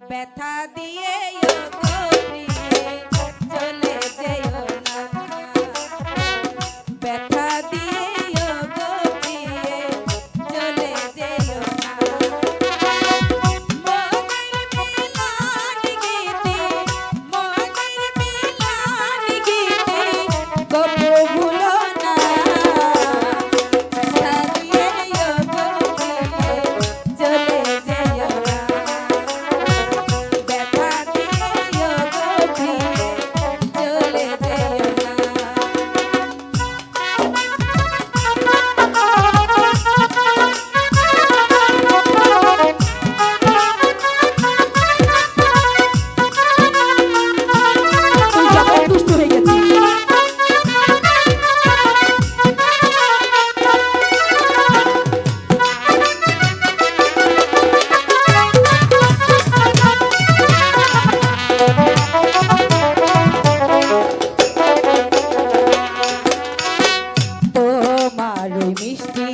ব্যথা দিয়ে মিষ্টি